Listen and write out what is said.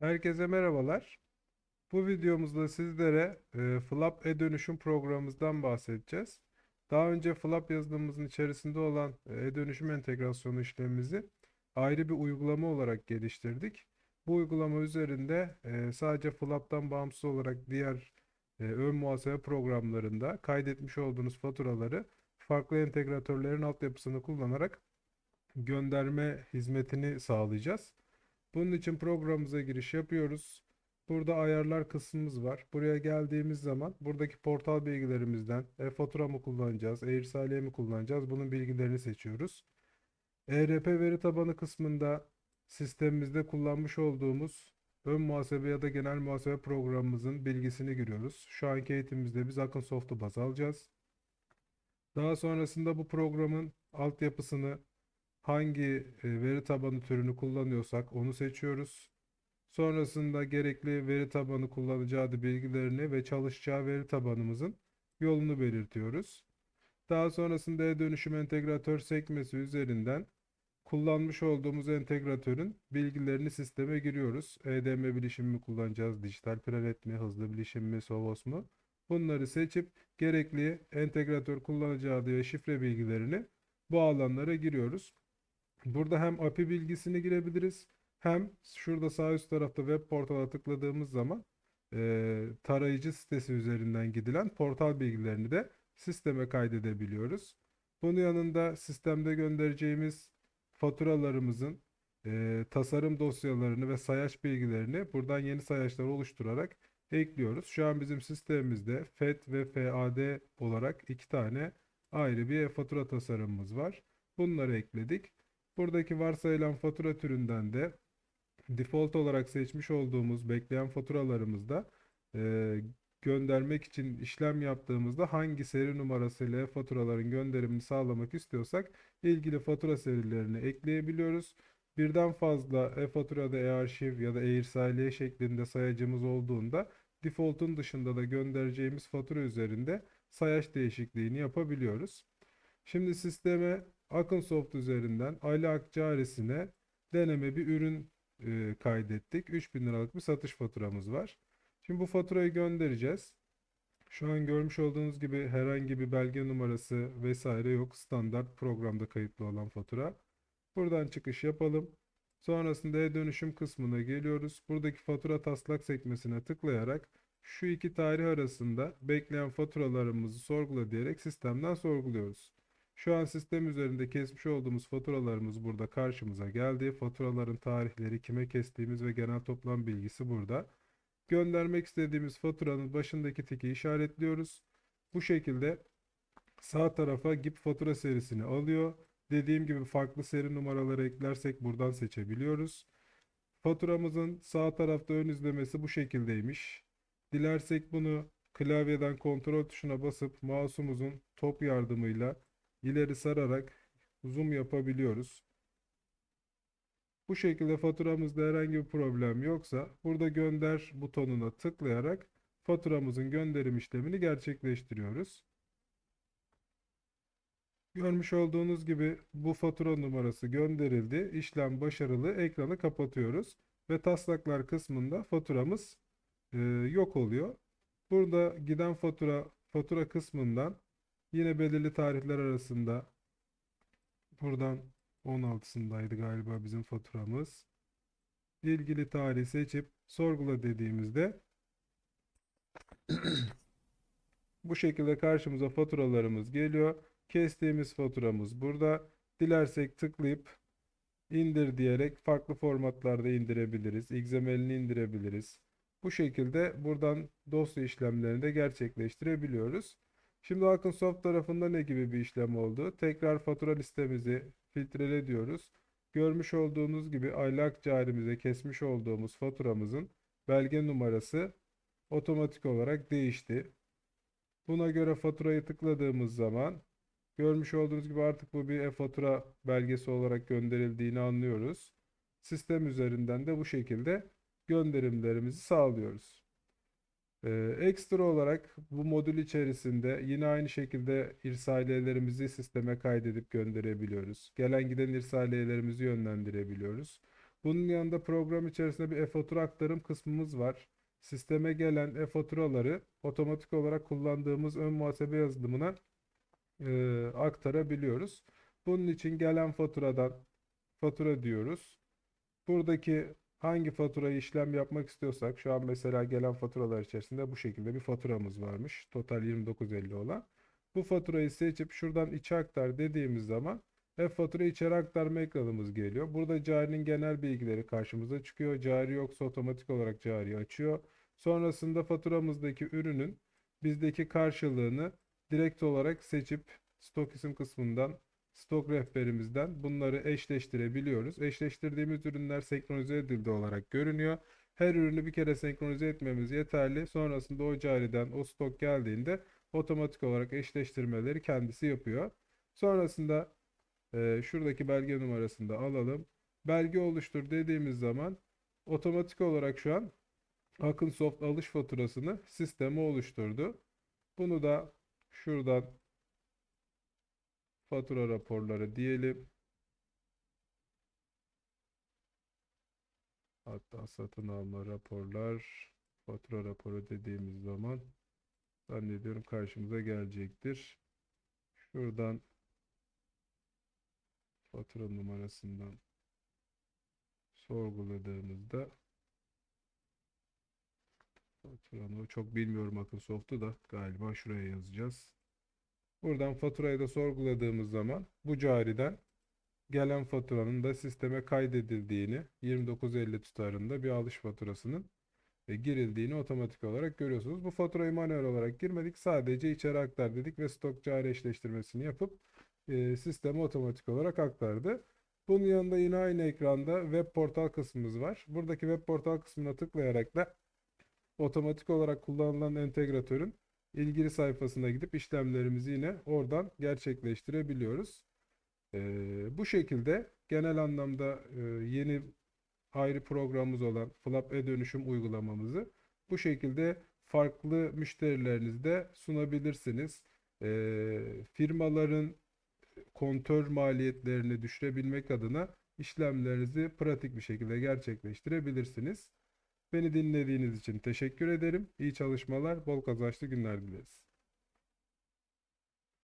Herkese merhabalar. Bu videomuzda sizlere e, Flap e-dönüşüm programımızdan bahsedeceğiz. Daha önce Flap yazılımımızın içerisinde olan e, e-dönüşüm entegrasyonu işlemimizi ayrı bir uygulama olarak geliştirdik. Bu uygulama üzerinde e, sadece Flap'tan bağımsız olarak diğer e, ön muhasebe programlarında kaydetmiş olduğunuz faturaları farklı entegratörlerin altyapısını kullanarak gönderme hizmetini sağlayacağız. Bunun için programımıza giriş yapıyoruz. Burada ayarlar kısmımız var. Buraya geldiğimiz zaman buradaki portal bilgilerimizden e-fatura mı kullanacağız, e-irsaliye mi kullanacağız bunun bilgilerini seçiyoruz. ERP veri tabanı kısmında sistemimizde kullanmış olduğumuz ön muhasebe ya da genel muhasebe programımızın bilgisini giriyoruz. Şu anki eğitimimizde biz Akınsoft'u baz alacağız. Daha sonrasında bu programın altyapısını hangi e, veri tabanı türünü kullanıyorsak onu seçiyoruz. Sonrasında gerekli veri tabanı kullanıcı adı bilgilerini ve çalışacağı veri tabanımızın yolunu belirtiyoruz. Daha sonrasında e-dönüşüm entegratör sekmesi üzerinden kullanmış olduğumuz entegratörün bilgilerini sisteme giriyoruz. EDM bilişim mi kullanacağız, dijital prenet mi, hızlı bilişim mi, Sovos mu? Bunları seçip gerekli entegratör kullanıcı adı ve şifre bilgilerini bu alanlara giriyoruz. Burada hem API bilgisini girebiliriz hem şurada sağ üst tarafta web portala tıkladığımız zaman e, tarayıcı sitesi üzerinden gidilen portal bilgilerini de sisteme kaydedebiliyoruz. Bunun yanında sistemde göndereceğimiz faturalarımızın e, tasarım dosyalarını ve sayaç bilgilerini buradan yeni sayaçlar oluşturarak ekliyoruz. Şu an bizim sistemimizde FET ve FAD olarak iki tane ayrı bir fatura tasarımımız var. Bunları ekledik. Buradaki varsayılan fatura türünden de default olarak seçmiş olduğumuz bekleyen faturalarımızda e, göndermek için işlem yaptığımızda hangi seri numarasıyla faturaların gönderimini sağlamak istiyorsak ilgili fatura serilerini ekleyebiliyoruz. Birden fazla e-faturada e-arşiv ya da e-irsaliye şeklinde sayacımız olduğunda default'un dışında da göndereceğimiz fatura üzerinde sayaç değişikliğini yapabiliyoruz. Şimdi sisteme Akınsoft üzerinden Ali Akçarisi'ne deneme bir ürün e, kaydettik. 3000 liralık bir satış faturamız var. Şimdi bu faturayı göndereceğiz. Şu an görmüş olduğunuz gibi herhangi bir belge numarası vesaire yok. Standart programda kayıtlı olan fatura. Buradan çıkış yapalım. Sonrasında e-dönüşüm kısmına geliyoruz. Buradaki fatura taslak sekmesine tıklayarak şu iki tarih arasında bekleyen faturalarımızı sorgula diyerek sistemden sorguluyoruz. Şu an sistem üzerinde kesmiş olduğumuz faturalarımız burada karşımıza geldi. Faturaların tarihleri, kime kestiğimiz ve genel toplam bilgisi burada. Göndermek istediğimiz faturanın başındaki tiki işaretliyoruz. Bu şekilde sağ tarafa GIP fatura serisini alıyor. Dediğim gibi farklı seri numaraları eklersek buradan seçebiliyoruz. Faturamızın sağ tarafta ön izlemesi bu şekildeymiş. Dilersek bunu klavyeden kontrol tuşuna basıp mouse'umuzun top yardımıyla ileri sararak zoom yapabiliyoruz. Bu şekilde faturamızda herhangi bir problem yoksa burada gönder butonuna tıklayarak faturamızın gönderim işlemini gerçekleştiriyoruz. Görmüş olduğunuz gibi bu fatura numarası gönderildi. İşlem başarılı. Ekranı kapatıyoruz. Ve taslaklar kısmında faturamız e, yok oluyor. Burada giden fatura fatura kısmından yine belirli tarihler arasında buradan 16'sındaydı galiba bizim faturamız. İlgili tarihi seçip sorgula dediğimizde bu şekilde karşımıza faturalarımız geliyor. Kestiğimiz faturamız burada. Dilersek tıklayıp indir diyerek farklı formatlarda indirebiliriz. XML'ini indirebiliriz. Bu şekilde buradan dosya işlemlerini de gerçekleştirebiliyoruz. Şimdi Akınsoft tarafında ne gibi bir işlem oldu? Tekrar fatura listemizi filtrele diyoruz. Görmüş olduğunuz gibi aylak carimize kesmiş olduğumuz faturamızın belge numarası otomatik olarak değişti. Buna göre faturayı tıkladığımız zaman görmüş olduğunuz gibi artık bu bir e-fatura belgesi olarak gönderildiğini anlıyoruz. Sistem üzerinden de bu şekilde gönderimlerimizi sağlıyoruz. Ee, ekstra olarak bu modül içerisinde yine aynı şekilde irsaliyelerimizi sisteme kaydedip gönderebiliyoruz. Gelen giden irsaliyelerimizi yönlendirebiliyoruz. Bunun yanında program içerisinde bir e-fatura aktarım kısmımız var. Sisteme gelen e-faturaları otomatik olarak kullandığımız ön muhasebe yazılımına e, aktarabiliyoruz. Bunun için gelen faturadan fatura diyoruz. Buradaki hangi faturayı işlem yapmak istiyorsak şu an mesela gelen faturalar içerisinde bu şekilde bir faturamız varmış. Total 29.50 olan. Bu faturayı seçip şuradan içe aktar dediğimiz zaman e-fatura içeri aktarma ekranımız geliyor. Burada carinin genel bilgileri karşımıza çıkıyor. Cari yoksa otomatik olarak cari açıyor. Sonrasında faturamızdaki ürünün bizdeki karşılığını direkt olarak seçip stok isim kısmından stok rehberimizden bunları eşleştirebiliyoruz. Eşleştirdiğimiz ürünler senkronize edildi olarak görünüyor. Her ürünü bir kere senkronize etmemiz yeterli. Sonrasında o cariden o stok geldiğinde otomatik olarak eşleştirmeleri kendisi yapıyor. Sonrasında e, şuradaki belge numarasını da alalım. Belge oluştur dediğimiz zaman otomatik olarak şu an Akınsoft alış faturasını sisteme oluşturdu. Bunu da şuradan fatura raporları diyelim. Hatta satın alma raporlar, fatura raporu dediğimiz zaman zannediyorum karşımıza gelecektir. Şuradan fatura numarasından sorguladığımızda faturanı çok bilmiyorum Akınsoft'u da galiba şuraya yazacağız. Buradan faturayı da sorguladığımız zaman bu cariden gelen faturanın da sisteme kaydedildiğini 29.50 tutarında bir alış faturasının e, girildiğini otomatik olarak görüyorsunuz. Bu faturayı manuel olarak girmedik. Sadece içeri aktar dedik ve stok cari eşleştirmesini yapıp e, sisteme otomatik olarak aktardı. Bunun yanında yine aynı ekranda web portal kısmımız var. Buradaki web portal kısmına tıklayarak da otomatik olarak kullanılan entegratörün ilgili sayfasına gidip işlemlerimizi yine oradan gerçekleştirebiliyoruz. Ee, bu şekilde genel anlamda e, yeni ayrı programımız olan Flap e-dönüşüm uygulamamızı bu şekilde farklı müşterilerinizde sunabilirsiniz. Ee, firmaların kontör maliyetlerini düşürebilmek adına işlemlerinizi pratik bir şekilde gerçekleştirebilirsiniz. Beni dinlediğiniz için teşekkür ederim. İyi çalışmalar, bol kazançlı günler dileriz.